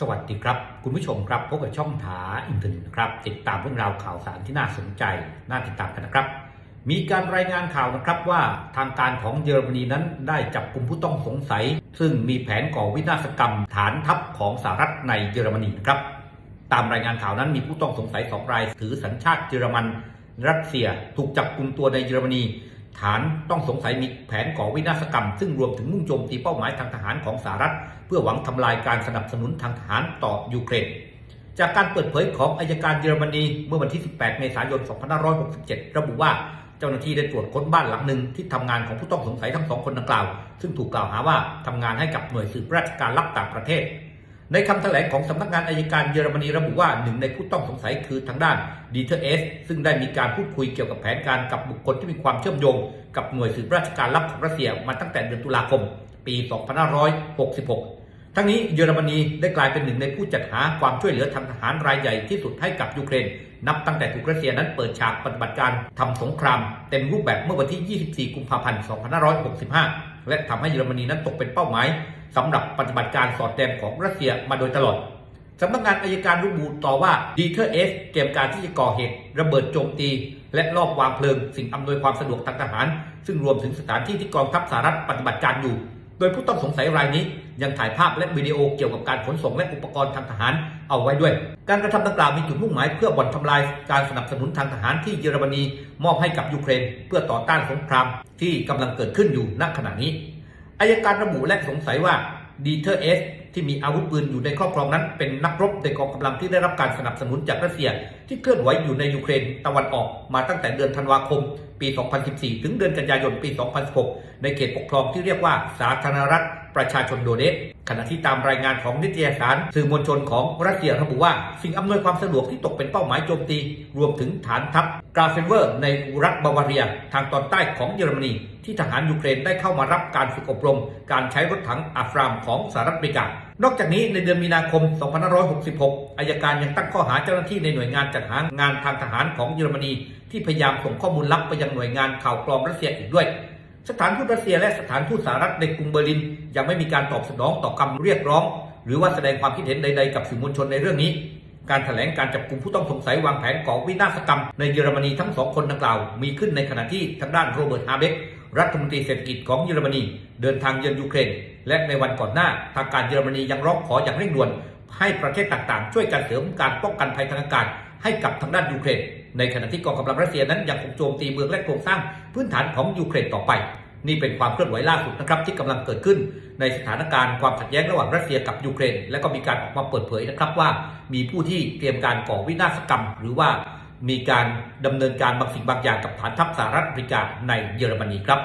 สวัสดีครับ คุณผู้ชมครับพบกับช่องถาอินเทอร์เน็ตนะครับ ติดตามเรื่องราวข่าวสารที่น่าสนใจ น่าติดตามกันนะครับ มีการรายงานข่าวนะครับว่าทางการของเยอรมนีนั้นได้จับกลุ่มผู้ต้องสงสัย ซึ่งมีแผนก่อวินาศกรรม ฐานทัพของสหรัฐในเยอรมนีนะครับ ตามรายงานข่าวนั้นมีผู้ต้องสงสัยสองรายถือสัญชาติเยอรมันรัสเซีย ถูกจับกลุ่มตัวในเยอรมนี ฐานต้องสงสัยมีแผนก่อวินาศกรรม ซึ่งรวมถึงมุ่งโจมตีเป้าหมายทางทหารของสหรัฐ เพื่อหวังทำลายการสนับสนุนทางทหารต่อยูเครนจากการเปิดเผยของอายการเยอรมนีเมื่อวันที่ 18 เมษายน 2567 ระบุว่าเจ้าหน้าที่ได้ตรวจค้นบ้านหลังหนึ่งที่ทำงานของผู้ต้องสงสัยทั้งสองคนดังกล่าว ซึ่งถูกกล่าวหาว่าทำงานให้กับหน่วยสืบราชการลับต่างประเทศ ในคำแถลงของสำนักงานอายการเยอรมนีระบุว่าหนึ่งในผู้ต้องสงสัยคือทางด้านดีเทอร์เอสซึ่งได้มีการพูดคุยเกี่ยวกับแผนการกับบุคคลที่มีความเชื่อมโยง กับหน่วยสืบราชการลับของรัสเซียมาตั้งแต่เดือนตุลาคม ปี 2566 ทั้งนี้เยอรมนีได้กลายเป็นหนึ่งในผู้จัดหาความช่วยเหลือทางทหารรายใหญ่ที่สุดให้กับยูเครน นับตั้งแต่ถูกรัสเซียนั้นเปิดฉากปฏิบัติการทำสงคราม เต็มรูปแบบเมื่อวันที่ 24 กุมภาพันธ์ 2565 และทำให้เยอรมนีนั้นตกเป็นเป้าหมาย สำหรับปฏิบัติการสอดแนมของรัสเซียมาโดยตลอดสำนักงานอายการระบุต่อว่าดีเทอร์เอสเตรียมการที่จะก่อเหตุ ระเบิดโจมตี และลอบวางเพลิง สิ่งอำนวยความสะดวกทางทหาร ซึ่งรวมถึงสถานที่ที่กองทัพสหรัฐปฏิบัติการอยู่ โดยผู้ต้องสงสัยรายนี้ ยังถ่ายภาพและวิดีโอเกี่ยวกับการขนส่งและอุปกรณ์ทางทหารเอาไว้ด้วย การกระทำดังกล่าวมีจุดมุ่งหมายเพื่อบ่อนทำลายการสนับสนุนทางทหารที่เยอรมนีมอบให้กับยูเครน เพื่อต่อต้านสงครามที่กำลังเกิดขึ้นอยู่ณขณะนี้ อายการระบุและสงสัยว่าดีเทอร์เอสที่มีอาวุธปืนอยู่ในครอบครองนั้น เป็นนักรบในกองกำลังที่ได้รับการสนับสนุนจากรัสเซีย ที่เคลื่อนไหวอยู่ในยูเครนตะวันออกมาตั้งแต่เดือนธันวาคม ปี 2014 ถึงเดือนกันยายนปี 2016 ในเขตปกครองที่เรียกว่าสาธารณรัฐประชาชนโดเนตขณะที่ตามรายงานของนิตยสารสื่อมวลชนของรัสเซียระบุว่า สิ่งอำนวยความสะดวกที่ตกเป็นเป้าหมายโจมตี รวมถึงฐานทัพกราเฟนเวอร์ในรัฐบาวาเรีย ทางตอนใต้ของเยอรมนี ที่ทหารยูเครนได้เข้ามารับการฝึกอบรม การใช้รถถังอัฟรามของสหรัฐอเมริกานอกจากนี้ในเดือนมีนาคม 2566 อายการยังตั้งข้อหาเจ้าหน้าที่ในหน่วยงานจัดหางานทางทหารของเยอรมนี ที่พยายามส่งข้อมูลลับไปยังหน่วยงานข่าวกรองรัสเซียอีกด้วย สถานทูตรัสเซียและสถานทูตสหรัฐในกรุงเบอร์ลิน ยังไม่มีการตอบสนองต่อคำเรียกร้อง หรือว่าแสดงความคิดเห็นใดๆกับสื่อมวลชนในเรื่องนี้ การแถลงการจับกลุ่มผู้ต้องสงสัยวางแผนก่อวินาศกรรม ในเยอรมนีทั้งสองคนดังกล่าว มีขึ้นในขณะที่ทางด้านโรเบิร์ตฮาเบกรัฐมนตรีเศรษฐกิจของเยอรมนี เดินทางเยือนยูเครน และในวันก่อนหน้าทางการเยอรมนียังร้องขออย่างเร่งด่วน ให้ประเทศต่างๆ ช่วยกันเสริมการป้องกันภัยทางอากาศให้กับทางด้านยูเครน ในขณะที่กองกำลังรัสเซียนั้นยังคงโจมตีเมืองและโครงสร้างพื้นฐานของยูเครนต่อไป นี่เป็นความเคลื่อนไหวล่าสุดนะครับที่กำลังเกิดขึ้น ในสถานการณ์ความขัดแย้งระหว่างรัสเซียกับยูเครน และก็มีการออกมาเปิดเผยนะครับว่า มีผู้ที่เตรียมการก่อวินาศกรรม หรือว่ามีการดำเนินการบางสิ่งบางอย่างกับฐานทัพสหรัฐอเมริกาในเยอรมนีครับ